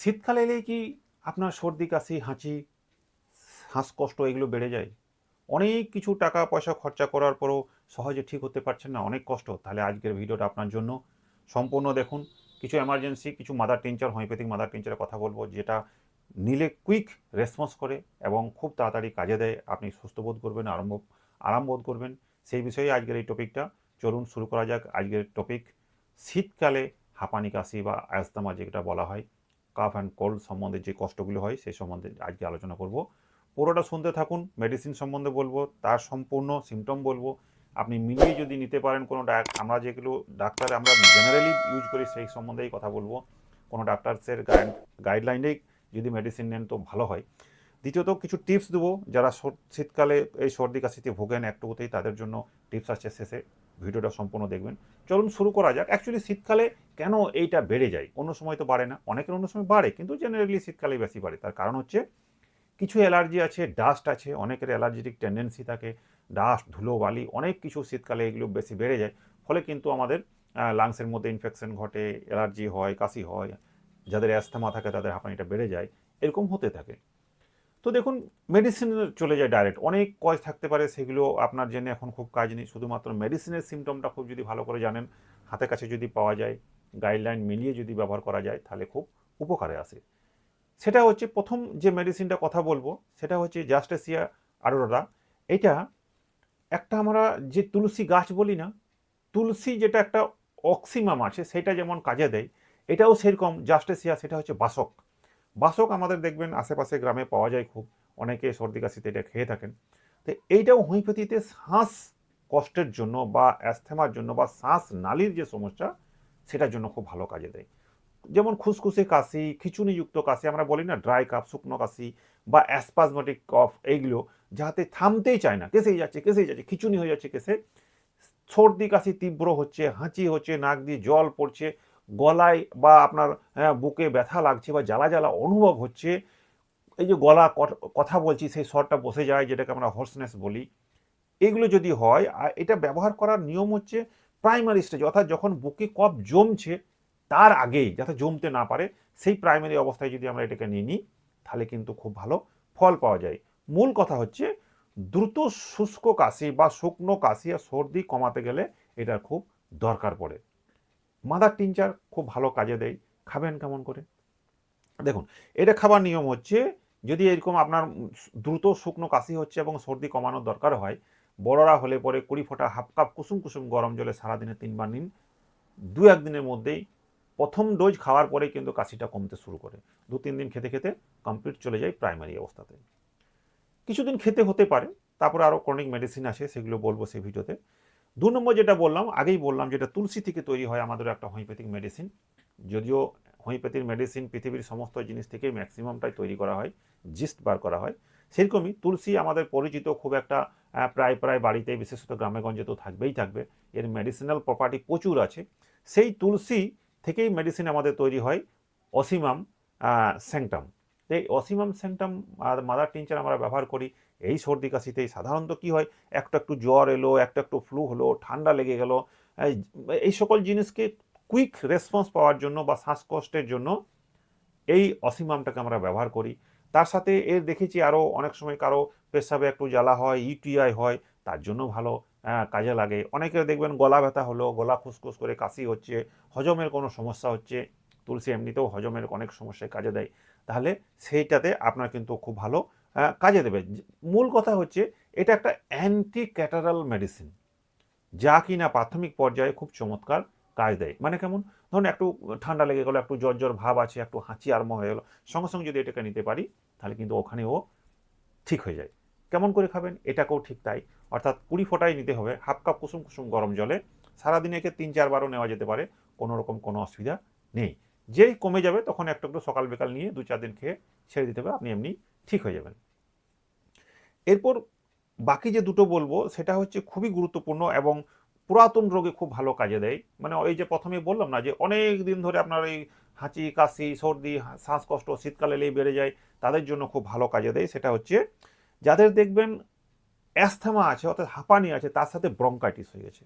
শীতকালে এলেই কি আপনার সর্দি, কাশি, হাঁচি, শ্বাসকষ্ট এগুলো বেড়ে যায়? অনেক কিছু টাকা, পয়সা খরচা করার পরও সহজে ঠিক হতে পারছেন না, অনেক কষ্ট। তাহলে আজকের ভিডিওটা আপনার জন্য সম্পূর্ণ দেখুন। কিছু এমার্জেন্সি কিছু মাদার টিনচার হোমিওপ্যাথিক মাদার টিনচারের কথা বলব, যেটা নিলে কুইক রেসপন্স করে এবং খুব তাড়াতাড়ি কাজে দেয়। আপনি সুস্থ বোধ করবেন, আরম্ভ, আরাম বোধ করবেন। সেই বিষয়ে আজকের এই টপিকটা চলুন শুরু করা যাক। আজকের টপিক শীতকালে হাঁপানি, কাশি বা অ্যাস্তামা যেটা বলা হয়। কাফ অ্যান্ড কোল্ড সম্বন্ধে যে কষ্টগুলো হয়, সেই সম্বন্ধে আজকে আলোচনা করব। পুরোটা শুনতে থাকুন মেডিসিন সম্বন্ধে বলব, তার সম্পূর্ণ সিমটম বলব। আপনি মিলিয়ে যদি নিতে পারেন কোনো ডাক, আমরা যেগুলো ডাক্তার আমরা জেনারেলি ইউজ করি, সেই সম্বন্ধেই কথা বলব। কোনো ডাক্তারসের গাইড গাইডলাইনেই যদি মেডিসিন নেন তো ভালো হয়। দ্বিতীয়ত কিছু টিপস দেবো, যারা শীতকালে এই সর্দি কাশিতে ভোগেন একটুকুতেই তাদের জন্য টিপস আছে শেষে, ভিডিওটা সম্পূর্ণ দেখবেন। চলুন শুরু করা যাক। অ্যাকচুয়ালি শীতকালে কেন এইটা বেড়ে যায়? অন্য সময় তো বাড়ে না, অনেকের অন্য সময় বাড়ে, কিন্তু জেনারেলি শীতকালে বেশি বাড়ে। তার কারণ হচ্ছে কিছু অ্যালার্জি আছে ডাস্ট আছে, অনেকের অ্যালার্জিটিক টেন্ডেন্সি থাকে ডাস্ট ধুলো, বালি, অনেক কিছু শীতকালে এগুলো বেশি বেড়ে যায়। ফলে কিন্তু আমাদের লাংসের মধ্যে ইনফেকশন ঘটে অ্যালার্জি হয়, কাশি হয়, যাদের অ্যাস্থমা থাকে তাদের হাঁপানিটা বেড়ে যায়, এরকম হতে থাকে। তো দেখুন মেডিসিন চলে যায় ডাইরেক্ট অনেক কজ থাকতে পারে, সেগুলো আপনার জেনে এখন খুব কাজ নেই। শুধুমাত্র মেডিসিনের সিমটমটা খুব যদি ভালো করে জানেন হাতে কাছে যদি পাওয়া যায় গাইডলাইন মিলিয়ে যদি ব্যবহার করা যায়, তাহলে খুব উপকারে আসে। সেটা হচ্ছে প্রথম যে মেডিসিনটা কথা বলব, সেটা হচ্ছে জাস্টেসিয়া আরোরা এটা একটা আমরা যে তুলসী গাছ বলি না, তুলসী যেটা একটা অক্সিমাম আছে, সেটা যেমন কাজে দেয়, এটাও সেরকম। জাস্টেসিয়া সেটা হচ্ছে বাসক। বাসক আমাদের দেখবেন আশেপাশে গ্রামে পাওয়া যায় খুব। অনেকে সর্দি কাশিতে এটা খেয়ে থাকেন। তো এইটাও হোমিওপ্যাথিতে শ্বাস কষ্টের জন্য বা অ্যাস্থেমার জন্য বা শ্বাস নালীর যে সমস্যা, সেটার জন্য খুব ভালো কাজে দেয়। যেমন খুসখুসে কাশি খিচুনিযুক্ত কাশি, আমরা বলি না ড্রাই কাপ, শুকনো কাশি বা অ্যাসপাজমেটিক কফ এইগুলো যাতে থামতেই চায় না। কেসেই যাচ্ছে কেসেই যাচ্ছে খিচুনি হয়ে যাচ্ছে কেসে। সর্দি কাশি তীব্র হচ্ছে, হাঁচি হচ্ছে, নাক দিয়ে জল পড়ছে গলায় বা আপনার হ্যাঁ, বুকে ব্যথা লাগছে বা জ্বালা জ্বালা অনুভব হচ্ছে এই যে গলা কথা বলছি সেই স্বরটা বসে যায় যেটাকে আমরা হর্সনেস বলি। এগুলো যদি হয় আর এটা ব্যবহার করার নিয়ম হচ্ছে প্রাইমারি স্টেজ অর্থাৎ যখন বুকে কফ জমছে তার আগেই যাতে জমতে না পারে সেই প্রাইমারি অবস্থায় যদি আমরা এটাকে নিয়ে নিই তাহলে কিন্তু খুব ভালো ফল পাওয়া যায়। মূল কথা হচ্ছে দ্রুত শুষ্ক কাশি বা শুকনো কাশি আর সর্দি কমাতে গেলে এটার খুব দরকার পড়ে। মাদার টিনচার খুব ভালো কাজে দেয়, খাবেন কেমন করে? দেখুন, এটা খাবার নিয়ম হচ্ছে, যদি এরকম আপনার দ্রুত শুকনো কাশি হচ্ছে এবং সর্দি কমানোর দরকার হয়, বড়রা হলে পরে কুড়ি ফোঁটা হাফ কাপ কুসুম কুসুম গরম জলে সারাদিনে তিনবার নিন। দু একদিনের মধ্যেই প্রথম ডোজ খাওয়ার পরে কিন্তু কাশিটা কমতে শুরু করে। দু তিন দিন খেতে খেতে কমপ্লিট চলে যায় প্রাইমারি অবস্থাতে। কিছুদিন খেতে হতে পারে, তারপরে আরও ক্রনিক মেডিসিন আছে সেগুলো বলব সেই ভিডিওতে। দু নম্বর যেটা বললাম, আগেই বললাম যেটা তুলসী থেকে তৈরি হয় আমাদের একটা হোমিওপ্যাথিক মেডিসিন যদিও হোমিওপ্যাথির মেডিসিন পৃথিবীর সমস্ত জিনিস থেকে ম্যাক্সিমামটাই তৈরি করা হয় জিস্ট বার করা হয়। সেরকমই তুলসী আমাদের পরিচিত খুব একটা প্রায় প্রায় বাড়িতে বিশেষত গ্রামেগঞ্জে তো থাকবেই থাকবে, এর মেডিসিনাল প্রপার্টি প্রচুর আছে। সেই তুলসী থেকেই মেডিসিন আমাদের তৈরি হয়, অসিমাম স্যাংটাম এই অসিমাম স্যাংটাম আর মাদার টিনচার আমরা ব্যবহার করি এই সর্দি কাশিতেই সাধারণত কি হয়? একটা একটু জ্বর এলো, একটা একটু ফ্লু হলো, ঠান্ডা লেগে গেল, এই- সকল জিনিসকে কুইক রেসপন্স পাওয়ার জন্য বা শ্বাসকষ্টের জন্য এই অসীমামটাকে আমরা ব্যবহার করি। তার সাথে এর দেখেছি আরও অনেক সময় কারও পেশাবে একটু জ্বালা হয় ইউটিআই হয়, তার জন্য ভালো কাজে লাগে। অনেকের দেখবেন গলা ব্যথা হলো, গলা খুসখুস করে কাশি হচ্ছে, হজমের কোনো সমস্যা হচ্ছে, তুলসী এমনিতেও হজমের অনেক সমস্যায় কাজে দেয়। তাহলে সেইটাতে আপনার কিন্তু খুব ভালো কাজে দেবে। মূল কথা হচ্ছে, এটা একটা অ্যান্টি ক্যাটারাল মেডিসিন যা কিনা প্রাথমিক পর্যায়ে খুব চমৎকার কাজ দেয়। মানে কেমন? ধরুন একটু ঠান্ডা লেগে গেলো, একটু জ্বর জ্বর ভাব আছে, একটু হাঁচি আরম্ভ হয়ে গেলো, সঙ্গে সঙ্গে যদি এটাকে নিতে পারি, তাহলে কিন্তু ওখানেও ঠিক হয়ে যায়। কেমন করে খাবেন? এটাকেও ঠিক তাই। অর্থাৎ কুড়ি ফোঁটাই নিতে হবে, হাফ কাপ কুসুম কুসুম গরম জলে। সারাদিনে একে তিন চারবারও নেওয়া যেতে পারে, কোনো রকম কোনো অসুবিধা নেই। যেই কমে যাবে, তখন একটু একটু সকাল বিকাল নিয়ে দু চার দিন খেয়ে ছেড়ে দিতে হবে। আপনি এমনি ঠিক হয়ে যাবেন। এরপর বাকি যে দুটো বলব, সেটা হচ্ছে খুবই গুরুত্বপূর্ণ এবং পুরাতন রোগে খুব ভালো কাজে দেয়। মানে ওই যে প্রথমে বললাম না যে অনেক দিন ধরে আপনার এই হাঁচি, কাশি, সর্দি শ্বাসকষ্ট শীতকালে এলেই বেড়ে যায়, তাদের জন্য খুব ভালো কাজে দেয়। সেটা হচ্ছে যাদের দেখবেন অ্যাস্থমা আছে, অর্থাৎ হাঁপানি আছে, তার সাথে ব্রঙ্কাইটিস হয়ে গেছে।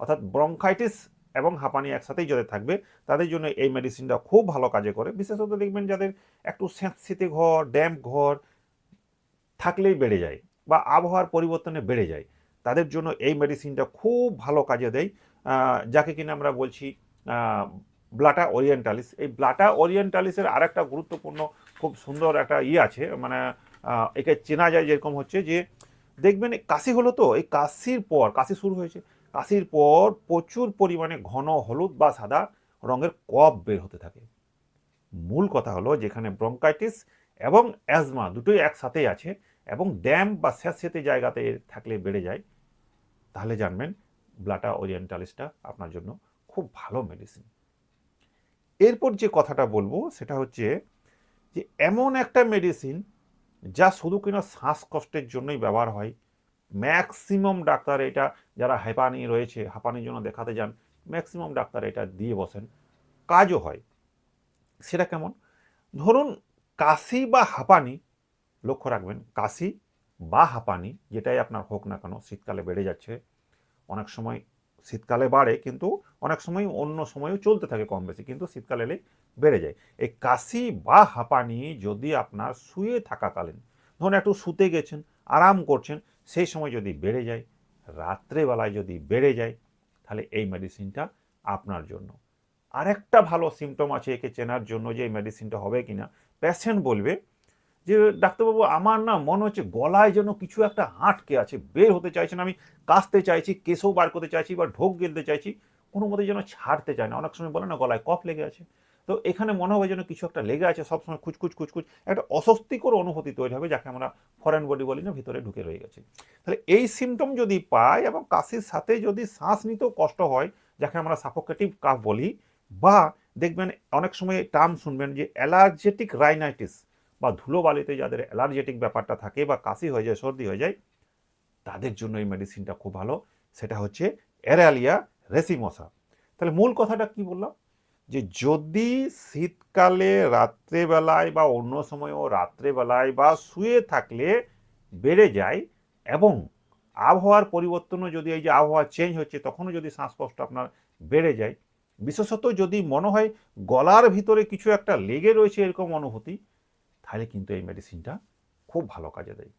অর্থাৎ ব্রঙ্কাইটিস এবং হাঁপানি একসাথেই যাদের থাকবে, তাদের জন্য এই মেডিসিনটা খুব ভালো কাজে করে। বিশেষত দেখবেন যাদের একটু স্যাঁতস্যাঁতে ঘর, ড্যাম্প ঘর থাকলেই বেড়ে যায় বা আবহাওয়ার পরিবর্তনে বেড়ে যায়, তাদের জন্য এই মেডিসিনটা খুব ভালো কাজে দেয়। যাকে কিনা আমরা বলছি ব্লাটা ওরিয়েন্টালিস। এই ব্লাটা ওরিয়েন্টালিসের আর একটা গুরুত্বপূর্ণ, খুব সুন্দর একটা ইয়ে আছে মানে একে চেনা যায় যেরকম হচ্ছে যে, দেখবেন কাশি হলো তো, এই কাশির পর, কাশি শুরু হয়েছে কাশির পর প্রচুর পরিমাণে ঘন হলুদ বা সাদা রঙের কফ বের হতে থাকে। মূল কথা হলো যেখানে ব্রঙ্কাইটিস এবং অ্যাজমা দুটোই একসাথেই আছে এবং ড্যাম বা স্যাঁতস্যাঁতে জায়গাতে থাকলে বেড়ে যায়, তাহলে জানবেন ব্লাটা ওরিয়েন্টালিসটা আপনার জন্য খুব ভালো মেডিসিন এরপর যে কথাটা বলব সেটা হচ্ছে যে এমন একটা মেডিসিন যা শুধু কিনা শ্বাসকষ্টের জন্যই ব্যবহার হয় ম্যাক্সিমাম ডাক্তার এটা যারা হাঁপানি রয়েছে, হাঁপানির জন্য দেখাতে যান, ম্যাক্সিমাম ডাক্তার এটা দিয়ে বসেন। কাজও হয়। সেটা কেমন? ধরুন কাশি বা হাঁপানি, লক্ষ্য রাখবেন, কাশি বা হাঁপানি যেটাই আপনার হোক না কেন, শীতকালে বেড়ে যাচ্ছে। অনেক সময় শীতকালে বাড়ে কিন্তু অনেক সময় অন্য সময়ও চলতে থাকে কম বেশি, কিন্তু শীতকালে এলে বেড়ে যায়। এই কাশি বা হাঁপানি যদি আপনার শুয়ে থাকাকালীন, ধরুন একটু শুতে গেছেন, আরাম করছেন সেই সময় যদি বেড়ে যায়, রাত্রেবেলায় যদি বেড়ে যায়, তাহলে এই মেডিসিনটা আপনার জন্য। আরেকটা ভালো সিমটম আছে একে চেনার জন্য যে এই মেডিসিনটা হবে কিনা। পেশেন্ট বলবে যে, ডাক্তারবাবু, আমার না মনে হচ্ছে গলায় যেন কিছু একটা আটকে আছে, বের হতে চাইছে না। আমি কাশতে চাইছি কেসও বার করতে চাইছি বা ঢোক গেলতে চাইছি। কোনো মতে যেন ছাড়তে চায় না। অনেক সময় বলে না, গলায় কফ লেগে আছে। তো এখানে মনে হবে যেন কিছু একটা লেগে আছে, সবসময় খুচখুচ খুচখুচ, একটা অস্বস্তিকর অনুভূতি তৈরি হবে যাকে আমরা ফরেন বডি বলি না, ভিতরে ঢুকে রয়ে গেছে। তাহলে এই সিমটম যদি পায় এবং কাশির সাথে যদি শ্বাস নিতেও কষ্ট হয়, যাকে আমরা সাফোকেটিভ কাফ বলি, বা দেখবেন অনেক সময় টার্ম শুনবেন যে অ্যালার্জেটিক রাইনাইটিস বা ধুলোবালিতে যাদের অ্যালার্জেটিক ব্যাপারটা থাকে বা কাশি হয়ে যায়, সর্দি হয়ে যায়, তাদের জন্য এই মেডিসিনটা খুব ভালো। সেটা হচ্ছে অ্যারালিয়া রেসিমসা তাহলে মূল কথাটা কি বললাম? যে যদি শীতকালে রাত্রেবেলায় বা অন্য সময়ও রাত্রেবেলায় বা শুয়ে থাকলে বেড়ে যায় এবং আবহাওয়ার পরিবর্তনও যদি এই যে আবহাওয়া চেঞ্জ হচ্ছে, তখনও যদি শ্বাসকষ্ট আপনার বেড়ে যায়। বিশেষত যদি মনে হয় গলার ভিতরে কিছু একটা লেগে রয়েছে এরকম অনুভূতি, তাহলে কিন্তু এই মেডিসিনটা খুব ভালো কাজে দেয়।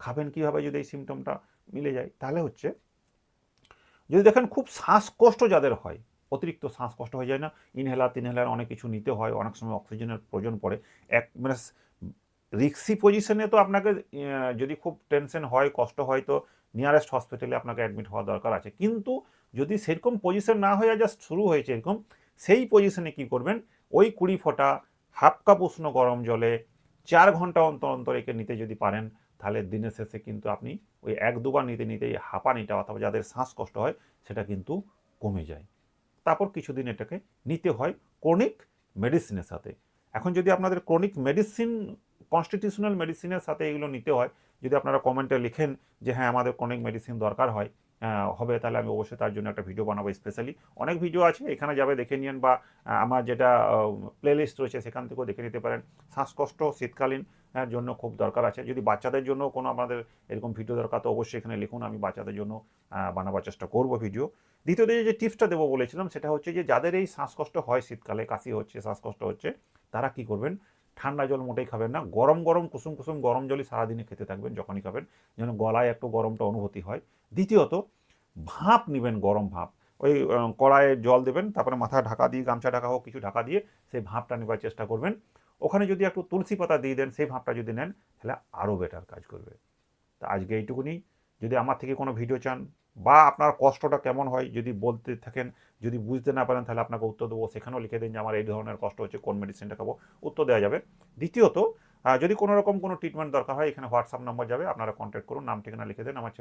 খাবেন কীভাবে যদি এই সিমটমটা মিলে যায়? তাহলে হচ্ছে, যদি দেখেন খুব শ্বাসকষ্ট যাদের হয় অতিরিক্ত শ্বাসকষ্ট হয়ে যায় না। ইনহেলার তিনহেলার অনেক কিছু নিতে হয়, অনেক সময় অক্সিজেনের প্রয়োজন পড়ে। এক মানে রিক্সি পজিশনে তো আপনাকে যদি খুব টেনশন হয়, কষ্ট হয়, তো নিয়ারেস্ট হসপিটালে আপনাকে অ্যাডমিট হওয়া দরকার আছে। কিন্তু যদি সেরকম পজিশন না হয়ে জাস্ট শুরু হয়েছে এরকম, সেই পজিশনে কি করবেন? ওই কুড়ি ফোঁটা হাফ কাপ উষ্ণ গরম জলে চার ঘণ্টা অন্তর অন্তর একে নিতে যদি পারেন, তাহলে দিনের শেষে কিন্তু আপনি ওই এক দুবার নিতে নিতেই হাঁপানিটা অথবা যাদের শ্বাসকষ্ট হয়, সেটা কিন্তু কমে যায়। তারপর কিছুদিন এটাকে নিতে হয় ক্রনিক মেডিসিনের সাথে। এখন যদি আপনাদের ক্রনিক মেডিসিন কনস্টিটিউশনাল মেডিসিনের সাথে এগুলো নিতে হয়, যদি আপনারা কমেন্টে লিখেন যে হ্যাঁ আমাদের ক্রনিক মেডিসিন দরকার হয় হবে তাহলে আমি অবশ্যই তার জন্য একটা ভিডিও বানাবো স্পেশালি অনেক ভিডিও আছে, এখানে যাবে দেখে নিন বা আমার যেটা প্লেলিস্ট রয়েছে সেখান থেকেও দেখে নিতে পারেন। শ্বাসকষ্ট শীতকালীন জন্য খুব দরকার আছে। যদি বাচ্চাদের জন্য কোনো আমাদের এরকম ভিডিও দরকার, তো অবশ্যই এখানে লিখুন, আমি বাচ্চাদের জন্য বানাবার চেষ্টা করব ভিডিও দ্বিতীয়ত যে টিপসটা দেবো বলেছিলাম, সেটা হচ্ছে যে, যাদের এই শ্বাসকষ্ট হয় শীতকালে, কাশি হচ্ছে, শ্বাসকষ্ট হচ্ছে, তারা কি করবেন? ঠান্ডা জল মোটেই খাবেন না। গরম গরম কুসুম কুসুম গরম জলই সারাদিনে খেতে থাকবেন যখনই খাবেন। যেন গলায় একটু গরমটা অনুভূতি হয়। দ্বিতীয়ত ভাপ নেবেন গরম ভাপ। ওই আহ, কড়াইয়ে জল দেবেন তারপরে মাথা ঢাকা দিয়ে গামছা ঢাকা হোক কিছু ঢাকা দিয়ে সেই ভাপটা নেবার চেষ্টা করবেন। ওখানে যদি একটু তুলসী পাতা দিয়ে দেন সেই ভাপটা যদি নেন তাহলে আরও বেটার কাজ করবে। তা আজকে এইটুকুনি। যদি আমার থেকে কোনো ভিডিও চান বা আপনার কষ্টটা কেমন হয় যদি বলতে থাকেন, যদি বুঝতে না পারেন তাহলে আপনাকে উত্তর দেবো। সেখানেও লিখে দিন যে আমার এই ধরনের কষ্ট হচ্ছে, কোন মেডিসিনটা খাব? উত্তর দেওয়া যাবে। দ্বিতীয়ত যদি কোনো রকম কোনো ট্রিটমেন্ট দরকার হয়, এখানে হোয়াটসঅ্যাপ নম্বর যাবে, আপনারা কন্ট্যাক্ট করুন। নাম ঠিকানা লিখে দেন, আমার